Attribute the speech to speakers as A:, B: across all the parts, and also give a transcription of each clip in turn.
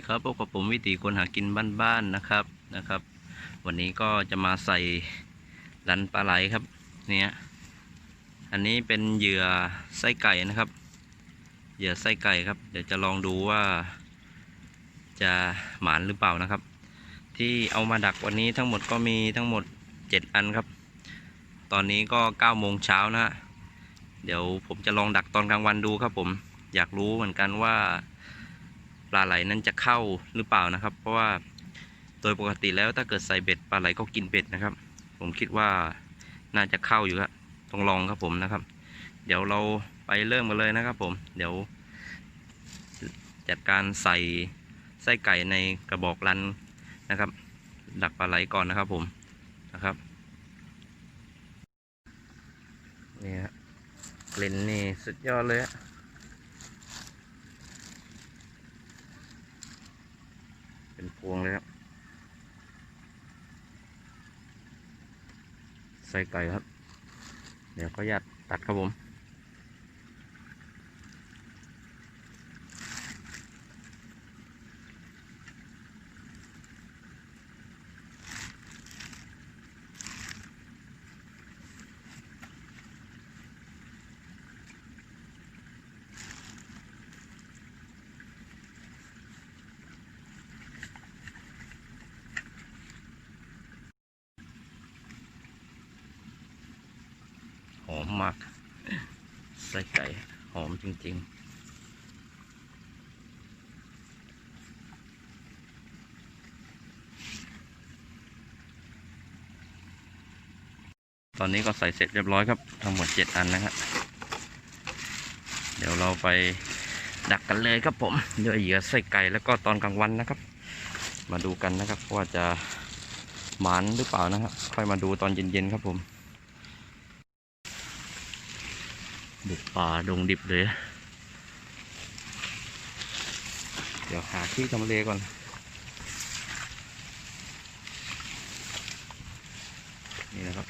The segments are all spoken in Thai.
A: ดีครับพบกับผมวิถีคนหากินบ้านๆนะครับนะครับ วันนี้ก็จะมาใส่รันปลาไหลครับเนี่ยอันนี้เป็นเหยื่อไส้ไก่นะครับ เหยื่อไส้ไก่ครับ เดี๋ยวจะลองดูว่า จะหมานหรือเปล่านะครับ ที่เอามาดักวันนี้ทั้งหมดก็มีทั้งหมด 7 อันครับ ตอนนี้ก็9โมงเช้านะ เดี๋ยวผมจะลองดักตอนกลางวันดูครับผมอยากรู้เหมือนกันว่า ปลาไหลนั้นจะเข้าหรือเปล่านะครับ เพราะว่าโดยปกติแล้วถ้าเกิดใส่เบ็ดปลาไหลก็กินเบ็ดนะครับ ผมคิดว่าน่าจะเข้าอยู่ครับต้องลองครับผมนะครับ เดี๋ยวเราไปเริ่มกันเลยนะครับผม เดี๋ยว จัดการใส่ไส้ไก่ในกระบอกรันนะครับ ดักปลาไหลก่อนนะครับผมนะครับนี่ฮะกลิ่นนี่สุดยอดเลยฮะ เป็นพวงเลยครับใส่ไก่ครับ เดี๋ยวก็ยัดตัดครับผม มากใส่ไก่หอมจริง ๆตอนนี้ก็ใส่เสร็จเรียบร้อยครับ ทั้งหมดเจ็ดอันนะครับเดี๋ยวเราไปดักกันเลยครับผมด้วยเหยื่อใส่ไก่แล้วก็ตอนกลางวันนะครับ มาดูกันนะครับว่าจะหมานหรือเปล่านะครับ ค่อยมาดูตอนเย็นๆครับผม บุกป่าดงดิบเลย เดี๋ยวหาที่ทำเลก่อน นี่นะครับ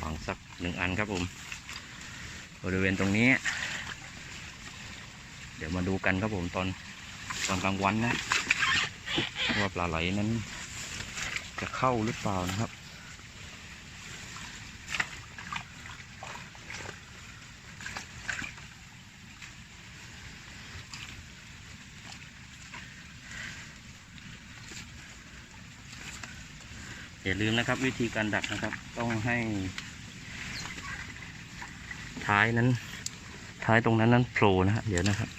A: วางสักหนึ่งอันครับผม บริเวณตรงนี้ มาดูกันครับผมตอนตอนกลางวันนะว่าปลาไหลนั้น จะเข้าหรือเปล่านะครับอย่าลืมนะครับ วิธีการดักนะครับ ต้องให้ ท้ายนั้น ท้ายตรงนั้นนั้นโผล่นะฮะเดี๋ยวนะครับ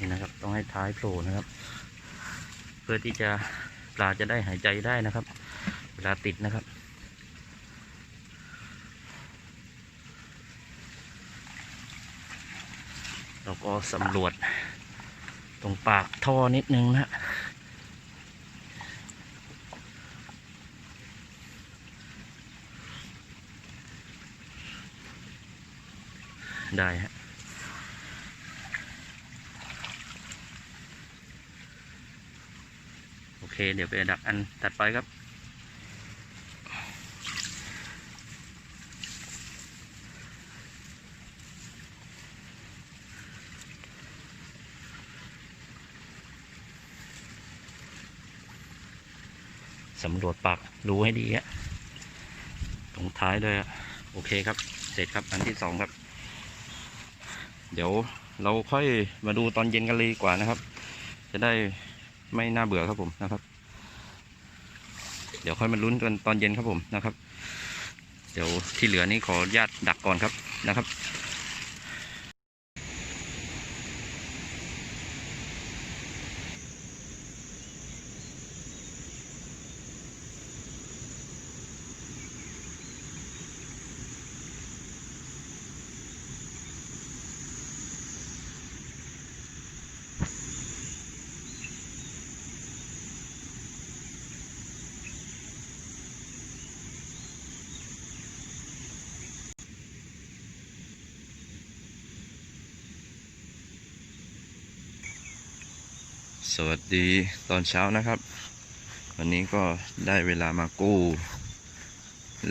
A: นี่นะครับ ต้อง ให้ท้ายโผล่นะครับ เพื่อที่จะปลาจะได้หายใจได้นะครับ เวลาติดนะครับ เราก็สำรวจตรงปากท่อนิดนึงนะฮะได้ฮะ โอ เคเดี๋ยวไปดักอันตัดไปครับ สำรวจปากรูให้ดีฮะตรงท้ายด้วยฮะโอเคครับ เสร็จครับอันที่สองครับ เดี๋ยวเราค่อยมาดูตอนเย็นกันเลยดีกว่านะครับ จะได้ไม่น่าเบื่อครับผมนะครับ ดี๋ยวค่อยมาลุ้นกันตอนเย็นครับผมนะครับ เดี๋ยวที่เหลือนี้ขออนุญาตดักก่อนครับนะครับ วัสดีตอนเช้านะครับ วันนี้ก็ได้เวลามากู้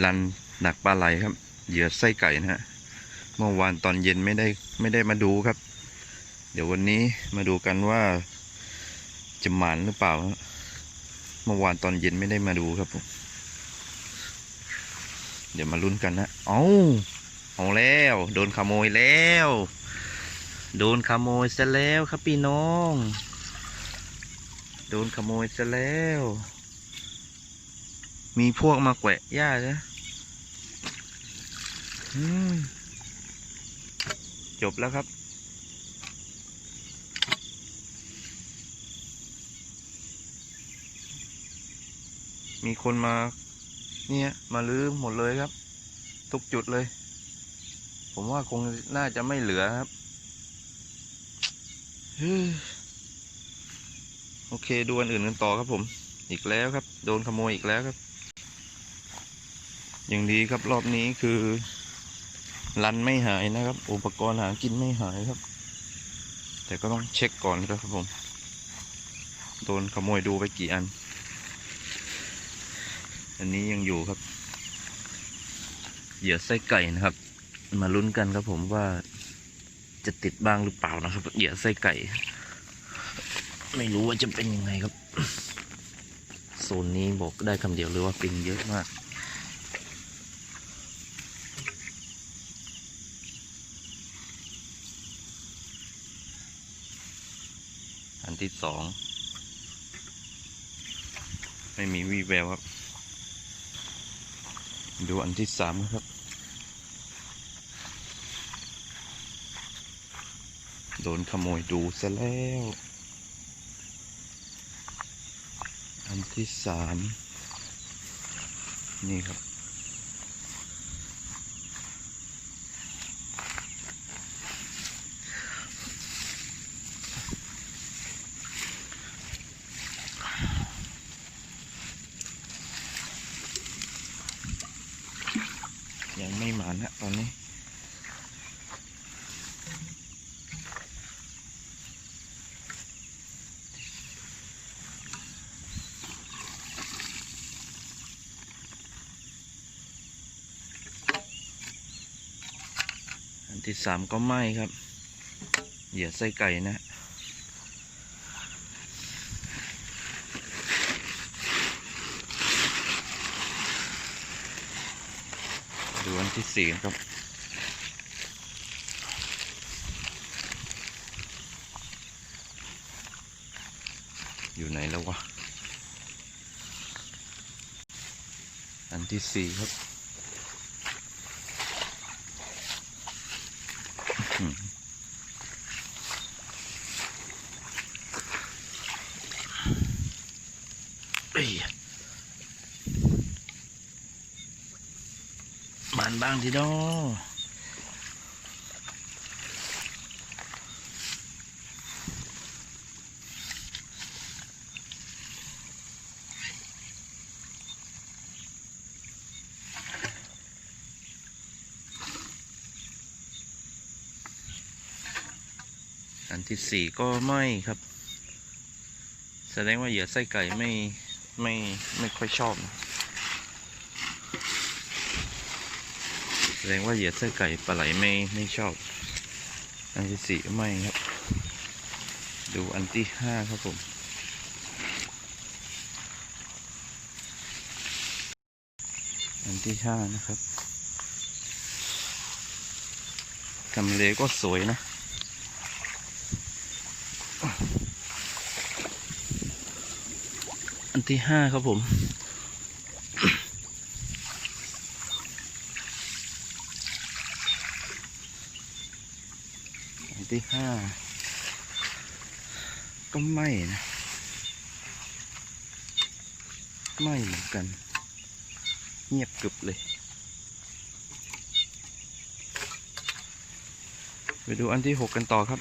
A: รันหนักปลาไหลครับ เหยื่อไส้ไก่นะฮะเมื่อวานตอนเย็นไม่ได้ไม่ได้มาดูครับ เดี๋ยววันนี้มาดูกันว่าจะหมานหรือเปล่าเมื่อวานตอนเย็นไม่ได้มาดูครับผมเดี๋ยวมาลุ้นกันนะเอาเอาแล้ว โดนขโมยแล้ว โดนขโมยซะแล้วครับพี่น้อง โดนขโมยซะแล้ว มีพวกมาแกะหญ้านะอืมจบแล้วครับ มีคนมา เนี่ย มาลื้อหมดเลยครับ ทุกจุดเลย ผมว่าคงน่าจะไม่เหลือครับเฮ้ย โอเคดูอันอื่นกันต่อครับผม อีกแล้วครับ โดนขโมยอีกแล้วครับ อย่างดีครับรอบนี้คือรันไม่หายนะครับ อุปกรณ์หากินไม่หายครับ แต่ก็ต้องเช็คก่อนครับผม โดนขโมยดูไปกี่อัน อันนี้ยังอยู่ครับ เหยื่อไส้ไก่นะครับ มาลุ้นกันครับผมว่าจะติดบ้างหรือเปล่านะครับเหยื่อไส้ไก่ ไม่รู้ว่าจะเป็นยังไงครับ โซนนี้บอกได้คำเดียวเลยว่าปิงเยอะมาก อันที่สอง ไม่มีวี่แววครับ ดูอันที่สามครับโดนขโมยดูซะแล้ว อันที่สามนี่ครับ ยังไม่หมานฮะตอนนี้ อัน ที่สามก็ไม่ครับ เหยื่อไส้ไก่นะ ดูอันที่สี่ครับอยู่ไหนแล้ววะ อันที่สี่ครับอื้อหือเอ้ยมัน บ้างทีดออันที่สี่ก็ไม่ครับ แสดงว่าเหยื่อไส้ไก่ไม่ไม่ไม่ค่อยชอบนะ แส ดงว่าเหยื่อไส้ไก่ปลาไหลไม่ไม่ชอบ อันที่สี่ไม่ครับ ดูอันที่ห้าครับผม อันที่ห้านะครับทำเลก็สวยนะอันที่ห้าครับผม ที่ห้าก็ไม่นะไม่เหมือนกัน เงียบกึบเลยไปดูอันที่หกกันต่อครับ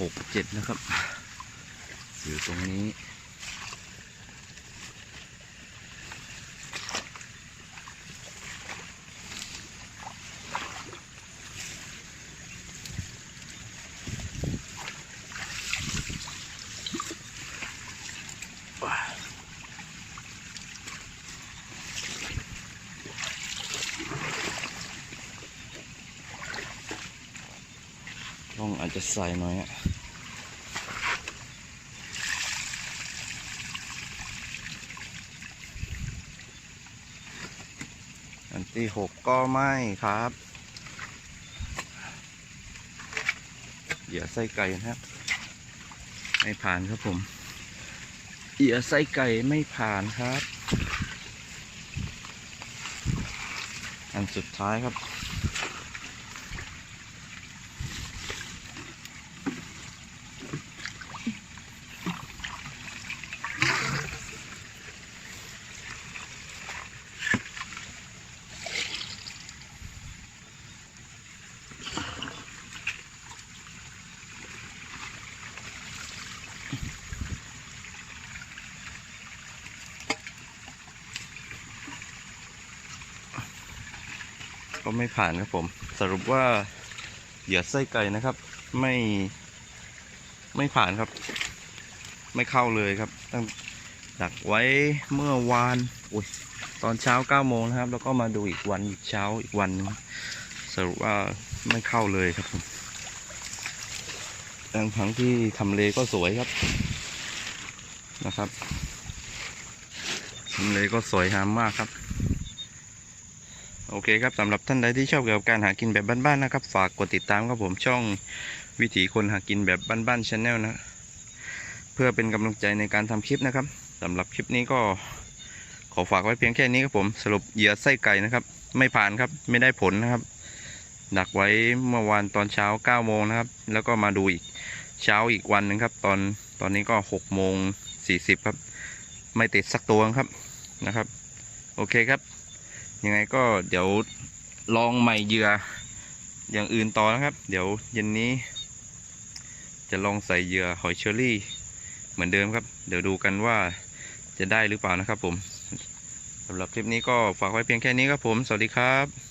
A: หกเจ็ดนะครับ อยู่ตรงนี้ ต้องอาจจะใส่หน่อยอะ ที่หกก็ไม่ครับเหยื่อไส้ไก่นะครับ ไม่ผ่านครับผมเหยื่อไส้ไก่ไม่ผ่านครับ อันสุดท้ายครับ ก็ไม่ผ่านครับผม สรุปว่าเหยื่อไส้ไก่นะครับ ไม่ไม่ผ่านครับ ไม่เข้าเลยครับ ตั้งดักไว้เมื่อวานอุ้ยตอนเช้าเก้าโมงนะครับ แล้วก็มาดูอีกวันอีกเช้าอีกวันสรุปว่าไม่เข้าเลยครับผมทั้งทั้งที่ทำเลก็สวยครับนะครับทำเลก็สวยงามมากครับ โอเคครับสำหรับท่านใดที่ชอบเกี่ยวกับการหากินแบบบ้านๆนะครับ ฝากกดติดตามครับผมช่องวิถีคนหากินแบบบ้านๆชาแนลนะ เพื่อเป็นกำลังใจในการทำคลิปนะครับสำหรับคลิปนี้ก็ขอฝากไว้เพียงแค่นี้ครับผมสรุปเหยื่อไส้ไก่นะครับ ไม่ผ่านครับไม่ได้ผลนะครับ ดักไว้เมื่อวานตอนเช้า9โมงนะครับ แล้วก็มาดูอีกเช้าอีกวันหนึ่งครับ ตอนตอนนี้ก็6โมง40ครับ ไม่ติดสักตัวครับนะครับ โอเคครับ ยังไงก็เดี๋ยวลองใหม่เหยื่ออย่างอื่นต่อนะครับ เดี๋ยวเย็นนี้ จะลองใส่เหยื่อหอยเชอรี่ เหมือนเดิมครับ เดี๋ยวดูกันว่าจะได้หรือเปล่านะครับผมสำหรับคลิปนี้ก็ฝากไว้เพียงแค่นี้ครับผม สวัสดีครับ